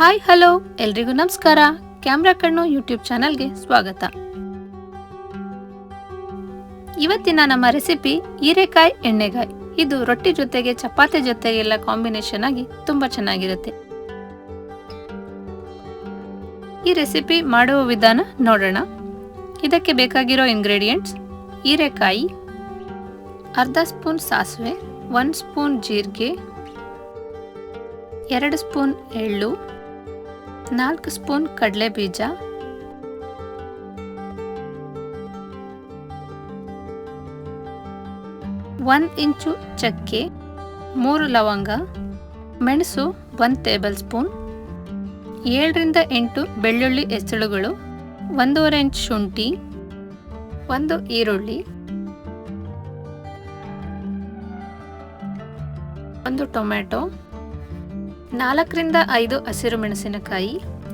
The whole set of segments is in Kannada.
Hi, hello. ಎಲ್ರಿಗೂ ನಮಸ್ಕಾರ. ಕ್ಯಾಮ್ರಾ ಕಣ್ಣು ಯೂಟ್ಯೂಬ್ ಚಾನಲ್ಗೆ ಸ್ವಾಗತ. ಇವತ್ತಿನ ನಮ್ಮ ರೆಸಿಪಿ ಹೀರೆಕಾಯಿ, ಎಣ್ಣೆಗಾಯಿ. ಇದು ರೊಟ್ಟಿ ಜೊತೆಗೆ ಚಪಾತಿ ಜೊತೆಗೆಲ್ಲ ಕಾಂಬಿನೇಷನ್ ಆಗಿ ತುಂಬಾ ಚೆನ್ನಾಗಿರುತ್ತೆ. ಈ ರೆಸಿಪಿ ಮಾಡುವ ವಿಧಾನ ನೋಡೋಣ. ಇದಕ್ಕೆ ಬೇಕಾಗಿರೋ ಇಂಗ್ರೀಡಿಯೆಂಟ್ಸ್ ಹೀರೆಕಾಯಿ, ಅರ್ಧ ಸ್ಪೂನ್ ಸಾಸಿವೆ, ಒಂದು ಸ್ಪೂನ್ ಜೀರಿಗೆ, ಎರಡು ಸ್ಪೂನ್ ಎಳ್ಳು ನಾಲ್ಕು ಸ್ಪೂನ್ ಕಡಲೆ ಬೀಜ. ಒಂದು ಇಂಚು ಚಕ್ಕೆ, ಮೂರು ಲವಂಗ, ಮೆಣಸು ಒಂದು ಟೇಬಲ್ ಸ್ಪೂನ್, ಏಳರಿಂದ ಎಂಟು ಬೆಳ್ಳುಳ್ಳಿ ಎಸಳುಗಳು ಒಂದೂವರೆ ಇಂಚ್ ಶುಂಠಿ, ಒಂದು ಈರುಳ್ಳಿ, ಒಂದು ಟೊಮ್ಯಾಟೊ ನಾಲ್ಕರಿಂದ ಐದು ಹಸಿರು ಮೆಣಸಿನಕಾಯಿ.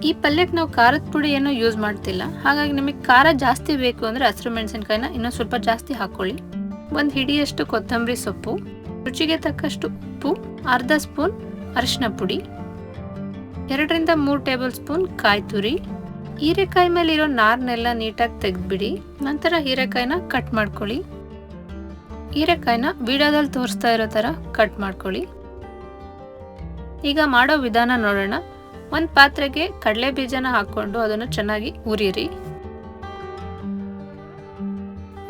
ಈ ಪಲ್ಯಕ್ಕೆ ನಾವು ಖಾರದ ಪುಡಿ ಏನೂ ಯೂಸ್ ಮಾಡ್ತಿಲ್ಲ. ಹಾಗಾಗಿ ನಿಮಗೆ ಖಾರ ಜಾಸ್ತಿ ಬೇಕು ಅಂದರೆ ಹಸಿರು ಮೆಣಸಿನಕಾಯಿನ ಇನ್ನೂ ಸ್ವಲ್ಪ ಜಾಸ್ತಿ ಹಾಕ್ಕೊಳ್ಳಿ ಒಂದು ಹಿಡಿಯಷ್ಟು ಕೊತ್ತಂಬರಿ ಸೊಪ್ಪು, ರುಚಿಗೆ ತಕ್ಕಷ್ಟು ಉಪ್ಪು, ಅರ್ಧ ಸ್ಪೂನ್ ಅರಿಶಿನ ಪುಡಿ, ಎರಡರಿಂದ ಮೂರು ಟೇಬಲ್ ಸ್ಪೂನ್ ಕಾಯಿ ತುರಿ. ಹೀರೆಕಾಯಿ ಮೇಲೆ ಇರೋ ನಾರನ್ನೆಲ್ಲ ನೀಟಾಗಿ ತೆಗೆದುಬಿಡಿ. ನಂತರ ಹೀರೆಕಾಯಿನ ಕಟ್ ಮಾಡ್ಕೊಳ್ಳಿ. ಹೀರೆಕಾಯಿನ ವೀಡಿಯೋದಲ್ಲಿ ತೋರಿಸ್ತಾ ಇರೋ ಥರ ಕಟ್ ಮಾಡ್ಕೊಳ್ಳಿ. ಈಗ ಮಾಡೋ ವಿಧಾನ ನೋಡೋಣ. ಒಂದು ಪಾತ್ರೆಗೆ ಕಡಲೆ ಬೀಜನ ಹಾಕ್ಕೊಂಡು ಅದನ್ನು ಚೆನ್ನಾಗಿ ಉರಿರಿ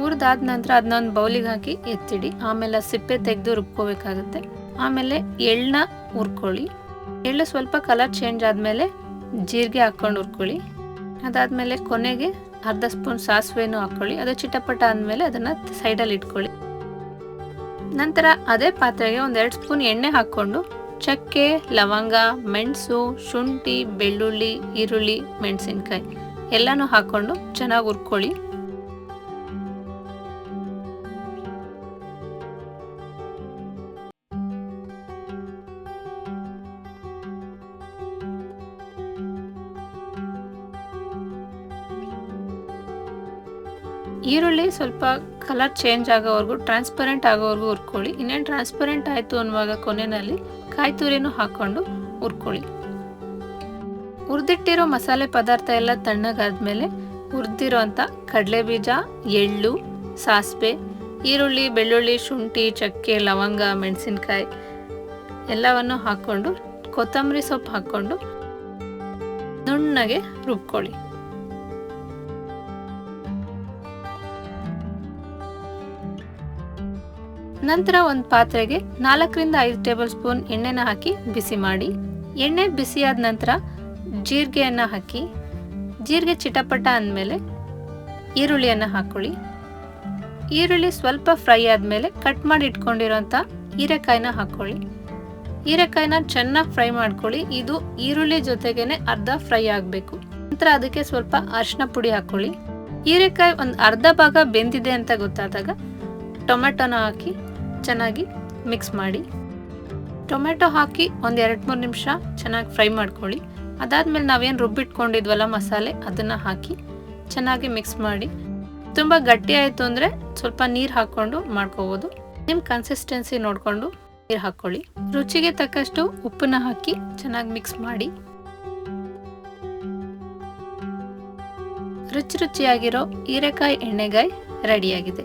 ಹುರಿದಾದ ನಂತರ ಅದನ್ನ ಒಂದು ಬೌಲಿಗೆ ಹಾಕಿ ಎತ್ತಿಡಿ. ಆಮೇಲೆ ಸಿಪ್ಪೆ ತೆಗೆದು ರುಬ್ಕೋಬೇಕಾಗುತ್ತೆ. ಆಮೇಲೆ ಎಳ್ಳನ್ನ ಹುರ್ಕೊಳ್ಳಿ. ಎಳ್ಳು ಸ್ವಲ್ಪ ಕಲರ್ ಚೇಂಜ್ ಆದಮೇಲೆ ಜೀರಿಗೆ ಹಾಕ್ಕೊಂಡು ಹುರ್ಕೊಳ್ಳಿ. ಅದಾದಮೇಲೆ ಕೊನೆಗೆ ಅರ್ಧ ಸ್ಪೂನ್ ಸಾಸಿವೆನೂ ಹಾಕ್ಕೊಳ್ಳಿ ಅದು ಚಿಟಪಟ ಆದಮೇಲೆ ಅದನ್ನು ಸೈಡಲ್ಲಿ ಇಟ್ಕೊಳ್ಳಿ. ನಂತರ ಅದೇ ಪಾತ್ರೆಗೆ ಒಂದೆರಡು ಸ್ಪೂನ್ ಎಣ್ಣೆ ಹಾಕ್ಕೊಂಡು ಚಕ್ಕೆ, ಲವಂಗ, ಮೆಣಸು, ಶುಂಠಿ, ಬೆಳ್ಳುಳ್ಳಿ, ಈರುಳ್ಳಿ, ಮೆಣಸಿನ್ಕಾಯಿ. ಎಲ್ಲನೂ ಹಾಕ್ಕೊಂಡು ಚೆನ್ನಾಗಿ ಹುರ್ಕೊಳ್ಳಿ. ಈರುಳ್ಳಿ ಸ್ವಲ್ಪ ಕಲರ್ ಚೇಂಜ್ ಆಗೋವರೆಗೂ, ಟ್ರಾನ್ಸ್ಪರೆಂಟ್ ಆಗೋವರೆಗೂ ಹುರ್ಕೊಳ್ಳಿ. ಇನ್ನೇನು ಟ್ರಾನ್ಸ್ಪರೆಂಟ್ ಆಯಿತು ಅನ್ನುವಾಗ ಕೊನೆಯಲ್ಲಿ ಕಾಯಿ ತುರಿನೂ ಹಾಕ್ಕೊಂಡು ಹುರ್ಕೊಳ್ಳಿ. ಹುರಿದಿಟ್ಟಿರೋ ಮಸಾಲೆ ಪದಾರ್ಥ ಎಲ್ಲ ತಣ್ಣಗಾದ್ಮೇಲೆ ಹುರಿದಿರೋ ಅಂಥ ಕಡಲೆ ಬೀಜ ಎಳ್ಳು, ಸಾಸಿವೆ, ಈರುಳ್ಳಿ, ಬೆಳ್ಳುಳ್ಳಿ, ಶುಂಠಿ, ಚಕ್ಕೆ, ಲವಂಗ, ಮೆಣಸಿನ್ಕಾಯಿ ಎಲ್ಲವನ್ನು ಹಾಕ್ಕೊಂಡು ಕೊತ್ತಂಬರಿ ಸೊಪ್ಪು ಹಾಕ್ಕೊಂಡು ನುಣ್ಣಗೆ ರುಬ್ಕೊಳ್ಳಿ. ನಂತರ ಒಂದು ಪಾತ್ರೆಗೆ ನಾಲ್ಕರಿಂದ ಐದು ಟೇಬಲ್ ಸ್ಪೂನ್ ಎಣ್ಣೆನ ಹಾಕಿ ಬಿಸಿ ಮಾಡಿ. ಎಣ್ಣೆ ಬಿಸಿಯಾದ ನಂತರ ಜೀರಿಗೆಯನ್ನು ಹಾಕಿ. ಜೀರಿಗೆ ಚಿಟಪಟ ಅಂದಮೇಲೆ ಈರುಳ್ಳಿಯನ್ನು ಹಾಕ್ಕೊಳ್ಳಿ ಈರುಳ್ಳಿ ಸ್ವಲ್ಪ ಫ್ರೈ ಆದಮೇಲೆ ಕಟ್ ಮಾಡಿ ಇಟ್ಕೊಂಡಿರೋಂಥ ಹೀರೆಕಾಯಿನ ಹಾಕ್ಕೊಳ್ಳಿ ಹೀರೆಕಾಯಿನ ಚೆನ್ನಾಗಿ ಫ್ರೈ ಮಾಡ್ಕೊಳ್ಳಿ. ಇದು ಈರುಳ್ಳಿ ಜೊತೆಗೇನೆ ಅರ್ಧ ಫ್ರೈ ಆಗಬೇಕು. ನಂತರ ಅದಕ್ಕೆ ಸ್ವಲ್ಪ ಅರಿಶಿನ ಪುಡಿ ಹಾಕ್ಕೊಳ್ಳಿ ಹೀರೆಕಾಯಿ ಒಂದು ಅರ್ಧ ಭಾಗ ಬೆಂದಿದೆ ಅಂತ ಗೊತ್ತಾದಾಗ ಟೊಮೆಟೊನ ಹಾಕಿ ಚೆನ್ನಾಗಿ ಮಿಕ್ಸ್ ಮಾಡಿ. ಟೊಮೆಟೊ ಹಾಕಿ ಒಂದು ಎರಡು ಮೂರು ನಿಮಿಷ ಚೆನ್ನಾಗಿ ಫ್ರೈ ಮಾಡ್ಕೊಳ್ಳಿ. ಅದಾದಮೇಲೆ ನಾವೇನು ರುಬ್ಬಿಟ್ಕೊಂಡಿದ್ವಲ್ಲ ಮಸಾಲೆ, ಅದನ್ನು ಹಾಕಿ ಚೆನ್ನಾಗಿ ಮಿಕ್ಸ್ ಮಾಡಿ. ತುಂಬ ಗಟ್ಟಿ ಆಯಿತು ಅಂದರೆ ಸ್ವಲ್ಪ ನೀರು ಹಾಕ್ಕೊಂಡು ಮಾಡ್ಕೋಬೋದು. ನಿಮ್ಮ ಕನ್ಸಿಸ್ಟೆನ್ಸಿ ನೋಡಿಕೊಂಡು ನೀರು ಹಾಕ್ಕೊಳ್ಳಿ. ರುಚಿಗೆ ತಕ್ಕಷ್ಟು ಉಪ್ಪನ್ನ ಹಾಕಿ ಚೆನ್ನಾಗಿ ಮಿಕ್ಸ್ ಮಾಡಿ. ರುಚಿ ರುಚಿಯಾಗಿರೋ ಹೀರೆಕಾಯಿ ಎಣ್ಣೆಗಾಯಿ ರೆಡಿಯಾಗಿದೆ.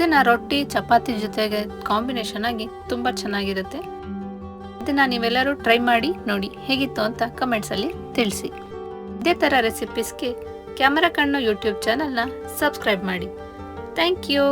ಇದನ್ನ ರೊಟ್ಟಿ, ಚಪಾತಿ ಜೊತೆಗೆ ಕಾಂಬಿನೇಷನ್ ಆಗಿ ತುಂಬ ಚೆನ್ನಾಗಿರುತ್ತೆ. ಇದನ್ನ ನೀವೆಲ್ಲರೂ ಟ್ರೈ ಮಾಡಿ, ನೋಡಿ ಹೇಗಿತ್ತು ಅಂತ ಕಮೆಂಟ್ಸಲ್ಲಿ ತಿಳಿಸಿ. ಇದೇ ಥರ ರೆಸಿಪೀಸ್ಗೆ ಕ್ಯಾಮರಾ ಕಣ್ಣು ಯೂಟ್ಯೂಬ್ ಚಾನಲ್ನ ಸಬ್ಸ್ಕ್ರೈಬ್ ಮಾಡಿ. Thank you